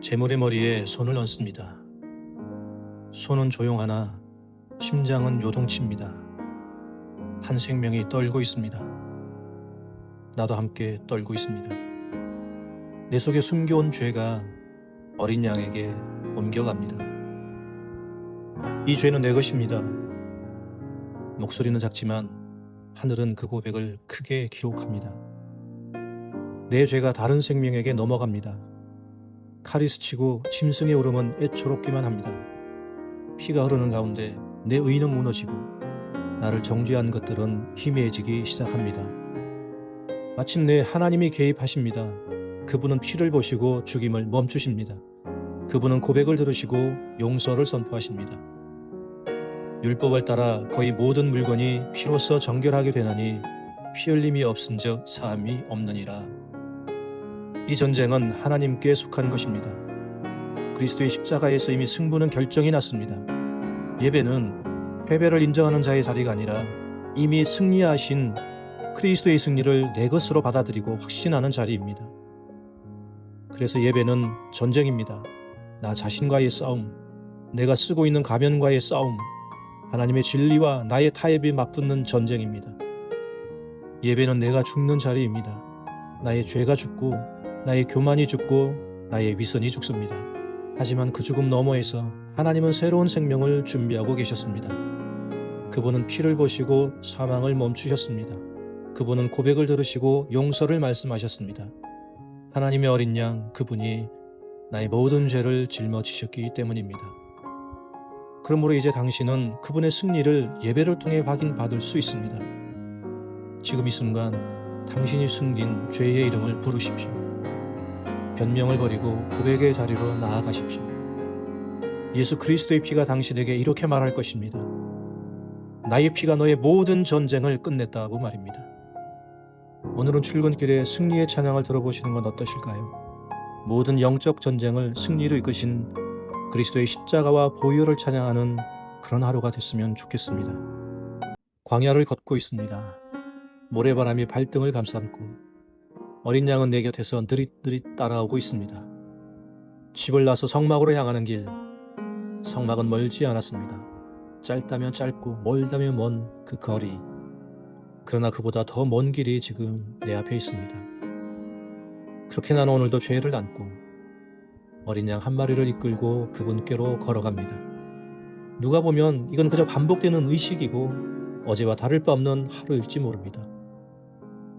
재물의 머리에 손을 얹습니다. 손은 조용하나 심장은 요동칩니다. 한 생명이 떨고 있습니다. 나도 함께 떨고 있습니다. 내 속에 숨겨온 죄가 어린 양에게 옮겨갑니다. 이 죄는 내 것입니다. 목소리는 작지만 하늘은 그 고백을 크게 기록합니다. 내 죄가 다른 생명에게 넘어갑니다. 칼이 스치고 짐승의 울음은 애초롭기만 합니다. 피가 흐르는 가운데 내 의는 무너지고 나를 정죄한 것들은 희미해지기 시작합니다. 마침내 하나님이 개입하십니다. 그분은 피를 보시고 죽임을 멈추십니다. 그분은 고백을 들으시고 용서를 선포하십니다. 율법을 따라 거의 모든 물건이 피로써 정결하게 되나니 피 흘림이 없은즉 사함이 없느니라. 이 전쟁은 하나님께 속한 것입니다. 그리스도의 십자가에서 이미 승부는 결정이 났습니다. 예배는 패배를 인정하는 자의 자리가 아니라 이미 승리하신 그리스도의 승리를 내 것으로 받아들이고 확신하는 자리입니다. 그래서 예배는 전쟁입니다. 나 자신과의 싸움, 내가 쓰고 있는 가면과의 싸움, 하나님의 진리와 나의 타협이 맞붙는 전쟁입니다. 예배는 내가 죽는 자리입니다. 나의 죄가 죽고 나의 교만이 죽고 나의 위선이 죽습니다. 하지만 그 죽음 너머에서 하나님은 새로운 생명을 준비하고 계셨습니다. 그분은 피를 보시고 사망을 멈추셨습니다. 그분은 고백을 들으시고 용서를 말씀하셨습니다. 하나님의 어린 양 그분이 나의 모든 죄를 짊어지셨기 때문입니다. 그러므로 이제 당신은 그분의 승리를 예배를 통해 확인받을 수 있습니다. 지금 이 순간 당신이 숨긴 죄의 이름을 부르십시오. 변명을 버리고 고백의 자리로 나아가십시오. 예수 그리스도의 피가 당신에게 이렇게 말할 것입니다. 나의 피가 너의 모든 전쟁을 끝냈다고 말입니다. 오늘은 출근길에 승리의 찬양을 들어보시는 건 어떠실까요? 모든 영적 전쟁을 승리로 이끄신 그리스도의 십자가와 보혈을 찬양하는 그런 하루가 됐으면 좋겠습니다. 광야를 걷고 있습니다. 모래바람이 발등을 감싸고 어린 양은 내 곁에서 느릿느릿 따라오고 있습니다. 집을 나서 성막으로 향하는 길, 성막은 멀지 않았습니다. 짧다면 짧고 멀다면 먼 그 거리. 그러나 그보다 더 먼 길이 지금 내 앞에 있습니다. 그렇게 나는 오늘도 죄를 안고 어린 양 한 마리를 이끌고 그분께로 걸어갑니다. 누가 보면 이건 그저 반복되는 의식이고 어제와 다를 바 없는 하루일지 모릅니다.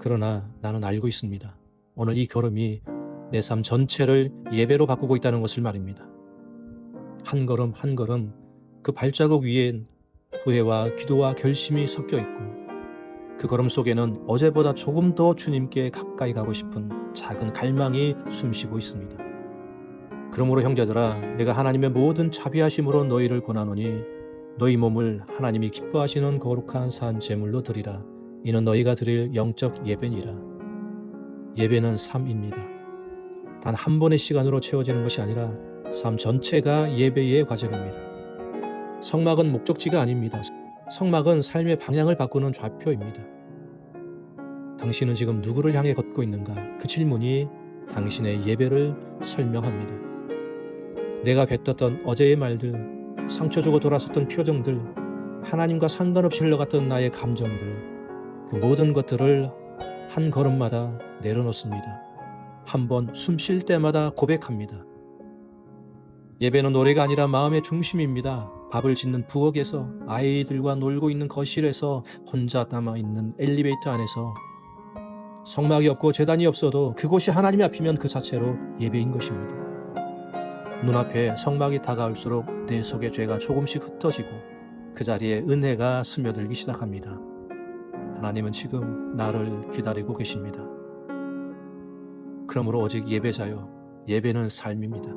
그러나 나는 알고 있습니다. 오늘 이 걸음이 내 삶 전체를 예배로 바꾸고 있다는 것을 말입니다. 한 걸음 한 걸음 그 발자국 위엔 후회와 기도와 결심이 섞여 있고 그 걸음 속에는 어제보다 조금 더 주님께 가까이 가고 싶은 작은 갈망이 숨쉬고 있습니다. 그러므로 형제들아 내가 하나님의 모든 자비하심으로 너희를 권하노니 너희 몸을 하나님이 기뻐하시는 거룩한 산 제물로 드리라 이는 너희가 드릴 영적 예배니라 예배는 삶입니다. 단 한 번의 시간으로 채워지는 것이 아니라 삶 전체가 예배의 과정입니다. 성막은 목적지가 아닙니다. 성막은 삶의 방향을 바꾸는 좌표입니다. 당신은 지금 누구를 향해 걷고 있는가? 그 질문이 당신의 예배를 설명합니다. 내가 뱉었던 어제의 말들, 상처 주고 돌아섰던 표정들, 하나님과 상관없이 흘러갔던 나의 감정들, 그 모든 것들을 한 걸음마다 내려놓습니다. 한 번 숨 쉴 때마다 고백합니다. 예배는 노래가 아니라 마음의 중심입니다. 밥을 짓는 부엌에서 아이들과 놀고 있는 거실에서 혼자 남아 있는 엘리베이터 안에서 성막이 없고 재단이 없어도 그곳이 하나님 앞이면 그 자체로 예배인 것입니다. 눈앞에 성막이 다가올수록 내 속의 죄가 조금씩 흩어지고 그 자리에 은혜가 스며들기 시작합니다. 하나님은 지금 나를 기다리고 계십니다. 그러므로 오직 예배자요. 예배는 삶입니다.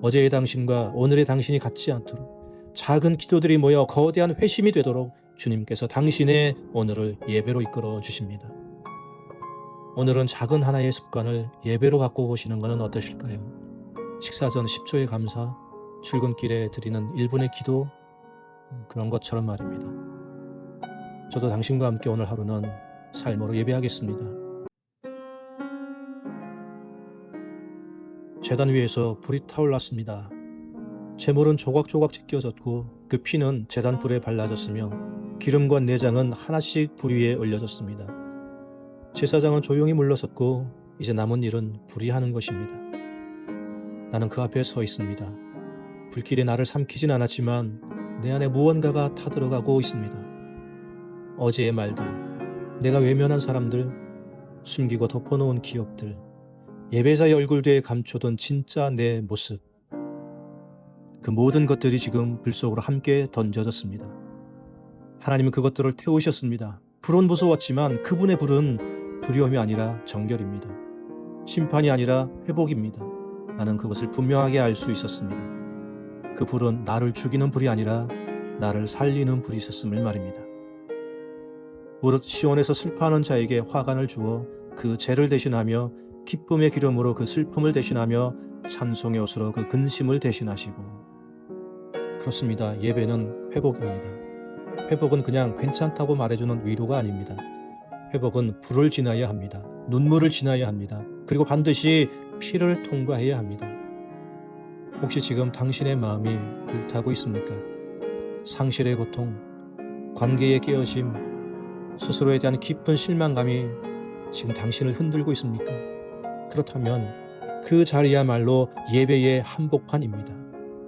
어제의 당신과 오늘의 당신이 같지 않도록 작은 기도들이 모여 거대한 회심이 되도록 주님께서 당신의 오늘을 예배로 이끌어 주십니다. 오늘은 작은 하나의 습관을 예배로 바꿔보시는 것은 어떠실까요? 식사 전 10초의 감사, 출근길에 드리는 1분의 기도, 그런 것처럼 말입니다. 저도 당신과 함께 오늘 하루는 삶으로 예배하겠습니다. 재단 위에서 불이 타올랐습니다. 재물은 조각조각 찢겨졌고 그 피는 재단 불에 발라졌으며 기름과 내장은 하나씩 불 위에 올려졌습니다. 제사장은 조용히 물러섰고 이제 남은 일은 불이 하는 것입니다. 나는 그 앞에 서 있습니다. 불길이 나를 삼키진 않았지만 내 안에 무언가가 타들어가고 있습니다. 어제의 말들, 내가 외면한 사람들, 숨기고 덮어놓은 기억들, 예배자의 얼굴 뒤에 감춰둔 진짜 내 모습. 그 모든 것들이 지금 불 속으로 함께 던져졌습니다. 하나님은 그것들을 태우셨습니다. 불은 무서웠지만 그분의 불은 두려움이 아니라 정결입니다. 심판이 아니라 회복입니다. 나는 그것을 분명하게 알 수 있었습니다. 그 불은 나를 죽이는 불이 아니라 나를 살리는 불이 있었음을 말입니다. 무릇 시온에서 슬퍼하는 자에게 화관을 주어 그 죄를 대신하며 기쁨의 기름으로 그 슬픔을 대신하며 찬송의 옷으로 그 근심을 대신하시고 그렇습니다. 예배는 회복입니다. 회복은 그냥 괜찮다고 말해주는 위로가 아닙니다. 회복은 불을 지나야 합니다. 눈물을 지나야 합니다. 그리고 반드시 피를 통과해야 합니다. 혹시 지금 당신의 마음이 불타고 있습니까? 상실의 고통, 관계의 깨어짐, 스스로에 대한 깊은 실망감이 지금 당신을 흔들고 있습니까? 그렇다면 그 자리야말로 예배의 한복판입니다.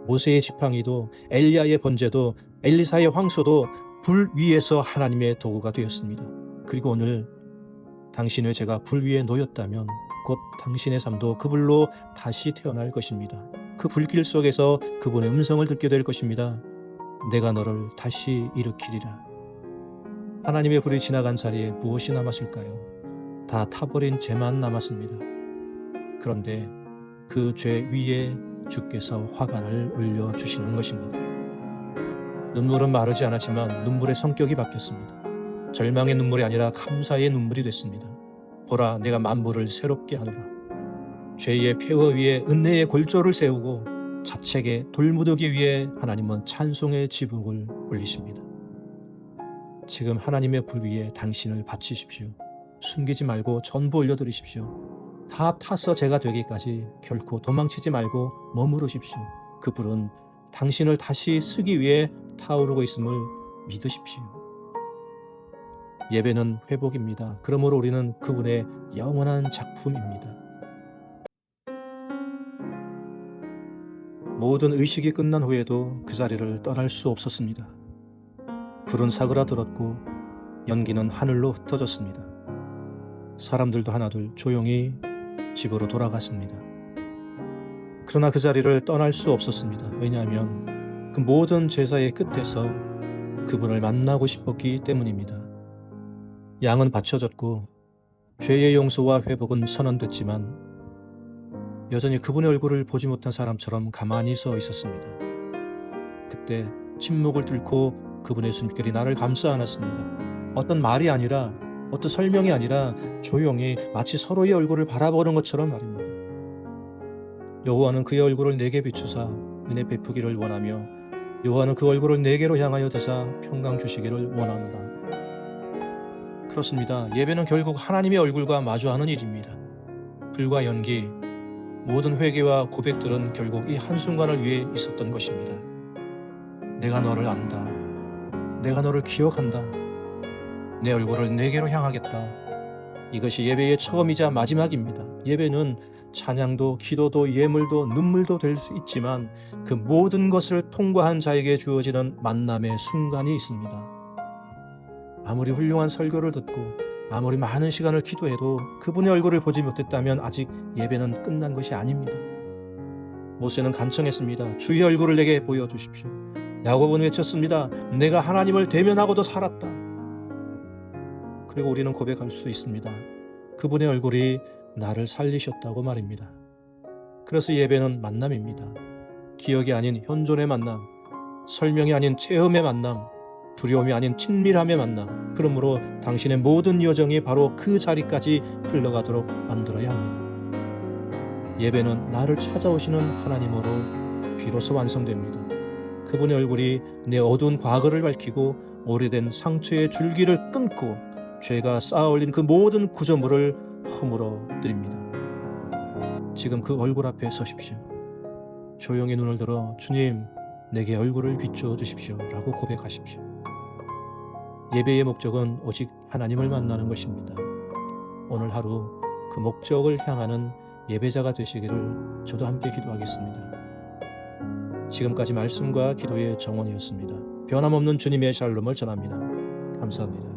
모세의 지팡이도 엘리야의 번제도 엘리사의 황소도 불 위에서 하나님의 도구가 되었습니다. 그리고 오늘 당신의 죄가 불 위에 놓였다면 곧 당신의 삶도 그 불로 다시 태어날 것입니다. 그 불길 속에서 그분의 음성을 듣게 될 것입니다. 내가 너를 다시 일으키리라. 하나님의 불이 지나간 자리에 무엇이 남았을까요? 다 타버린 죄만 남았습니다. 그런데 그 죄 위에 주께서 화관을 올려주시는 것입니다. 눈물은 마르지 않았지만 눈물의 성격이 바뀌었습니다. 절망의 눈물이 아니라 감사의 눈물이 됐습니다. 보라, 내가 만물을 새롭게 하노라. 죄의 폐허 위에 은혜의 골조를 세우고 자책의 돌무더기 위에 하나님은 찬송의 지붕을 올리십니다. 지금 하나님의 불 위에 당신을 바치십시오. 숨기지 말고 전부 올려드리십시오. 다 타서 제가 되기까지 결코 도망치지 말고 머무르십시오. 그 불은 당신을 다시 쓰기 위해 타오르고 있음을 믿으십시오. 예배는 회복입니다. 그러므로 우리는 그분의 영원한 작품입니다. 모든 의식이 끝난 후에도 그 자리를 떠날 수 없었습니다. 불은 사그라들었고 연기는 하늘로 흩어졌습니다. 사람들도 하나둘 조용히 집으로 돌아갔습니다. 그러나 그 자리를 떠날 수 없었습니다. 왜냐하면 그 모든 제사의 끝에서 그분을 만나고 싶었기 때문입니다. 양은 바쳐졌고 죄의 용서와 회복은 선언됐지만 여전히 그분의 얼굴을 보지 못한 사람처럼 가만히 서 있었습니다. 그때 침묵을 뚫고 그분의 숨결이 나를 감싸 안았습니다. 어떤 말이 아니라 어떤 설명이 아니라 조용히 마치 서로의 얼굴을 바라보는 것처럼 말입니다. 여호와는 그의 얼굴을 내게 비추사 은혜 베푸기를 원하며 여호와는 그 얼굴을 내게로 향하여 드사 평강 주시기를 원하노라. 그렇습니다. 예배는 결국 하나님의 얼굴과 마주하는 일입니다. 불과 연기, 모든 회개와 고백들은 결국 이 한순간을 위해 있었던 것입니다. 내가 너를 안다. 내가 너를 기억한다. 내 얼굴을 내게로 향하겠다. 이것이 예배의 처음이자 마지막입니다. 예배는 찬양도, 기도도, 예물도, 눈물도 될 수 있지만 그 모든 것을 통과한 자에게 주어지는 만남의 순간이 있습니다. 아무리 훌륭한 설교를 듣고 아무리 많은 시간을 기도해도 그분의 얼굴을 보지 못했다면 아직 예배는 끝난 것이 아닙니다. 모세는 간청했습니다. 주의 얼굴을 내게 보여주십시오. 야곱은 외쳤습니다. 내가 하나님을 대면하고도 살았다. 그리고 우리는 고백할 수 있습니다. 그분의 얼굴이 나를 살리셨다고 말입니다. 그래서 예배는 만남입니다. 기억이 아닌 현존의 만남, 설명이 아닌 체험의 만남, 두려움이 아닌 친밀함의 만남. 그러므로 당신의 모든 여정이 바로 그 자리까지 흘러가도록 만들어야 합니다. 예배는 나를 찾아오시는 하나님으로 비로소 완성됩니다. 그분의 얼굴이 내 어두운 과거를 밝히고 오래된 상처의 줄기를 끊고 죄가 쌓아올린 그 모든 구조물을 허물어 드립니다. 지금 그 얼굴 앞에 서십시오. 조용히 눈을 들어 주님, 내게 얼굴을 비추어 주십시오. 라고 고백하십시오. 예배의 목적은 오직 하나님을 만나는 것입니다. 오늘 하루 그 목적을 향하는 예배자가 되시기를 저도 함께 기도하겠습니다. 지금까지 말씀과 기도의 정원이었습니다. 변함없는 주님의 샬롬을 전합니다. 감사합니다.